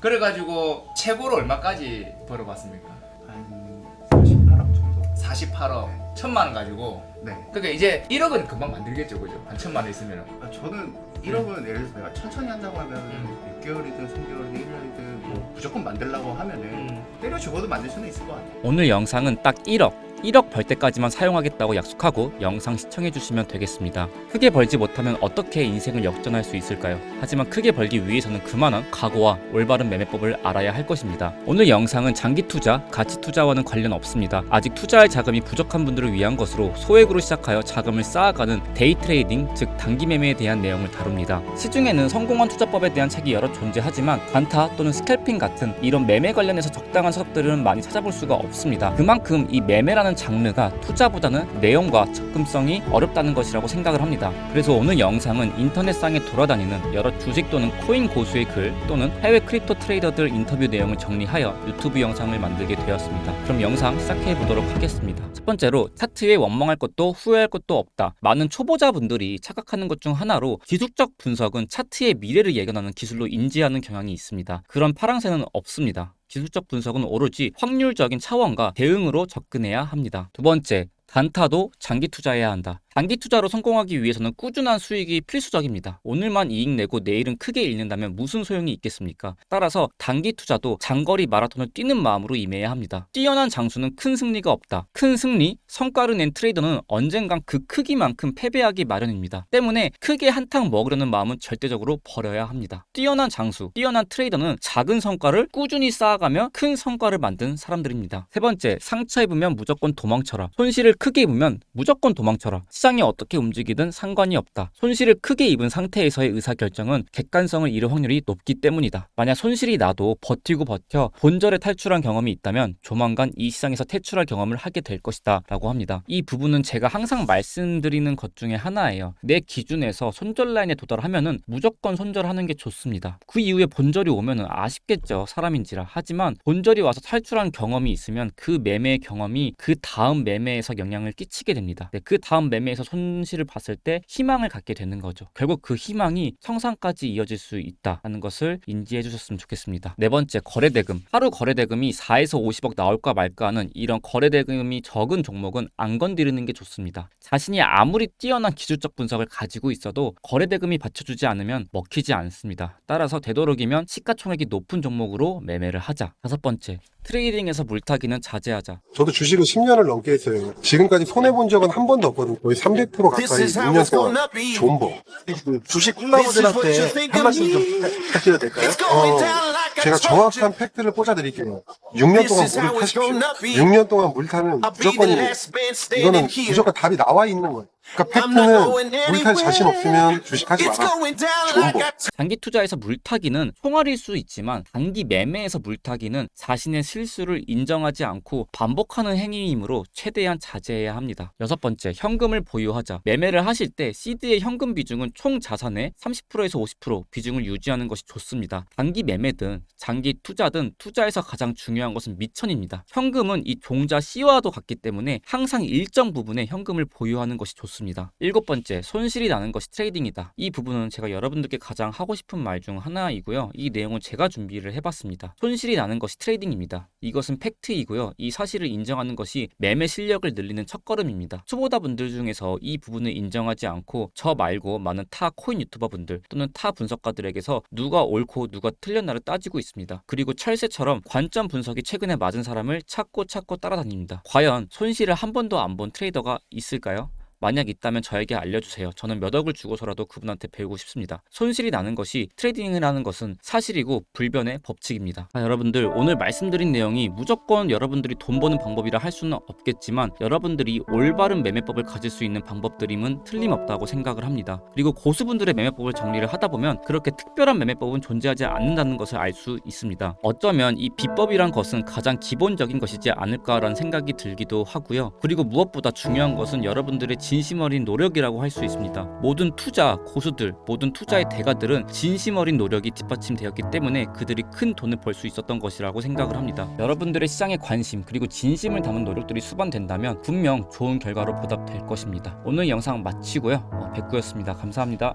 그래가지고 최고로 얼마까지 벌어봤습니까? 한 48억 정도. 48억 네. 천만 원 가지고 네. 그러니까 이제 1억은 금방 만들겠죠 그죠? 한 천만 원 있으면 아, 저는 1억은 예를 들어서 내가 천천히 한다고 하면 음. 6개월이든 3개월이든 1년이든 뭐 무조건 만들라고 하면은 음. 때려 죽어도 만들 수는 있을 것 같아요. 오늘 영상은 딱 1억 1억 벌 때까지만 사용하겠다고 약속하고 영상 시청해 주시면 되겠습니다. 크게 벌지 못하면 어떻게 인생을 역전할 수 있을까요? 하지만 크게 벌기 위해서는 그만한 각오와 올바른 매매법을 알아야 할 것입니다. 오늘 영상은 장기 투자, 가치 투자와는 관련 없습니다. 아직 투자할 자금이 부족한 분들을 위한 것으로 소액으로 시작하여 자금을 쌓아가는 데이 트레이딩, 즉 단기 매매에 대한 내용을 다룹니다. 시중에는 성공한 투자법에 대한 책이 여러 존재하지만 단타 또는 스캘핑 같은 이런 매매 관련해서 적당한 서적들은 많이 찾아볼 수가 없습니다. 그만큼 이 매매라는 장르가 투자보다는 내용과 접근성이 어렵다는 것이라고 생각을 합니다. 그래서 오늘 영상은 인터넷상에 돌아다니는 여러 주식 또는 코인 고수의 글 또는 해외 크립토 트레이더들 인터뷰 내용을 정리하여 유튜브 영상을 만들게 되었습니다. 그럼 영상 시작해 보도록 하겠습니다. 첫 번째로 차트에 원망할 것도 후회할 것도 없다. 많은 초보자분들이 착각하는 것 중 하나로 기술적 분석은 차트의 미래를 예견하는 기술로 인지하는 경향이 있습니다. 그런 파랑새는 없습니다. 기술적 분석은 오로지 확률적인 차원과 대응으로 접근해야 합니다. 두 번째, 단타도 장기 투자해야 한다. 단기 투자로 성공하기 위해서는 꾸준한 수익이 필수적입니다. 오늘만 이익 내고 내일은 크게 잃는다면 무슨 소용이 있겠습니까? 따라서 단기 투자도 장거리 마라톤을 뛰는 마음으로 임해야 합니다. 뛰어난 장수는 큰 승리가 없다. 큰 승리, 성과를 낸 트레이더는 언젠간 그 크기만큼 패배하기 마련입니다. 때문에 크게 한탕 먹으려는 마음은 절대적으로 버려야 합니다. 뛰어난 장수, 뛰어난 트레이더는 작은 성과를 꾸준히 쌓아가며 큰 성과를 만든 사람들입니다. 세 번째, 상처 입으면 무조건 도망쳐라. 손실을 크게 입으면 무조건 도망쳐라. 시장이 어떻게 움직이든 상관이 없다. 손실을 크게 입은 상태에서의 의사결정은 객관성을 잃을 확률이 높기 때문이다. 만약 손실이 나도 버티고 버텨 본절에 탈출한 경험이 있다면 조만간 이 시장에서 퇴출할 경험을 하게 될 것이다. 라고 합니다. 이 부분은 제가 항상 말씀드리는 것 중에 하나예요. 내 기준에서 손절 라인에 도달하면은 무조건 손절하는 게 좋습니다. 그 이후에 본절이 오면은 아쉽겠죠. 사람인지라. 하지만 본절이 와서 탈출한 경험이 있으면 그 매매의 경험이 그 다음 매매에서 영향을 끼치게 됩니다. 네, 그 다음 매매 에서 손실을 봤을 때 희망을 갖게 되는 거죠. 결국 그 희망이 청산까지 이어질 수 있다는 것을 인지해 주셨으면 좋겠습니다. 네 번째, 거래대금. 하루 거래대금이 4에서 50억 나올까 말까 하는 이런 거래대금이 적은 종목은 안 건드리는 게 좋습니다. 자신이 아무리 뛰어난 기술적 분석을 가지고 있어도 거래대금이 받쳐주지 않으면 먹히지 않습니다. 따라서 되도록이면 시가총액이 높은 종목으로 매매를 하자. 다섯 번째, 트레이딩에서 물타기는 자제하자. 저도 주식을 10년을 넘게 했어요. 지금까지 손해본 적은 한 번도 없거든요. 300% 가까이 6년 동안 법. 그 주식 꿈나무들한테 한 말씀 좀 하셔도 될까요? 어, 제가 정확한 팩트를 꽂아드릴게요. 6년 동안 물을 타십시오. 6년 동안 물 타면 무조건 이거는 무조건 답이 나와 있는 거예요. 그러니까 팩트는 물탈 자신 없으면 주식하지 마라. 좋은 법. 장기 투자에서 물타기는 총알일 수 있지만 단기 매매에서 물타기는 자신의 실수를 인정하지 않고 반복하는 행위이므로 최대한 자제해야 합니다. 여섯 번째, 현금을 보유하자. 매매를 하실 때 시드의 현금 비중은 총 자산의 30%에서 50% 비중을 유지하는 것이 좋습니다. 단기 매매든 장기 투자든 투자에서 가장 중요한 것은 미천입니다. 현금은 이 종자 C와도 같기 때문에 항상 일정 부분의 현금을 보유하는 것이 좋습니다. 일곱 번째, 손실이 나는 것이 트레이딩이다. 이 부분은 제가 여러분들께 가장 하고 싶은 말 중 하나이고요. 이 내용은 제가 준비를 해봤습니다. 손실이 나는 것이 트레이딩입니다. 이것은 팩트이고요. 이 사실을 인정하는 것이 매매 실력을 늘리는 첫걸음입니다. 초보자분들 중에서 이 부분을 인정하지 않고 저 말고 많은 타 코인 유튜버 분들 또는 타 분석가들에게서 누가 옳고 누가 틀렸나를 따지고 있습니다. 그리고 철새처럼 관점 분석이 최근에 맞은 사람을 찾고 찾고 따라다닙니다. 과연 손실을 한 번도 안 본 트레이더가 있을까요? 만약 있다면 저에게 알려주세요. 저는 몇 억을 주고서라도 그분한테 배우고 싶습니다. 손실이 나는 것이 트레이딩을 하는 것은 사실이고 불변의 법칙입니다. 아, 여러분들 오늘 말씀드린 내용이 무조건 여러분들이 돈 버는 방법이라 할 수는 없겠지만 여러분들이 올바른 매매법을 가질 수 있는 방법들임은 틀림없다고 생각을 합니다. 그리고 고수분들의 매매법을 정리를 하다 보면 그렇게 특별한 매매법은 존재하지 않는다는 것을 알 수 있습니다. 어쩌면 이 비법이란 것은 가장 기본적인 것이지 않을까라는 생각이 들기도 하고요. 그리고 무엇보다 중요한 것은 여러분들의 진심 어린 노력이라고 할 수 있습니다. 모든 투자 고수들, 모든 투자의 아. 대가들은 진심 어린 노력이 뒷받침되었기 때문에 그들이 큰 돈을 벌 수 있었던 것이라고 생각을 합니다. 여러분들의 시장에 관심 그리고 진심을 담은 노력들이 수반된다면 분명 좋은 결과로 보답될 것입니다. 오늘 영상 마치고요. 어, 백구였습니다. 감사합니다.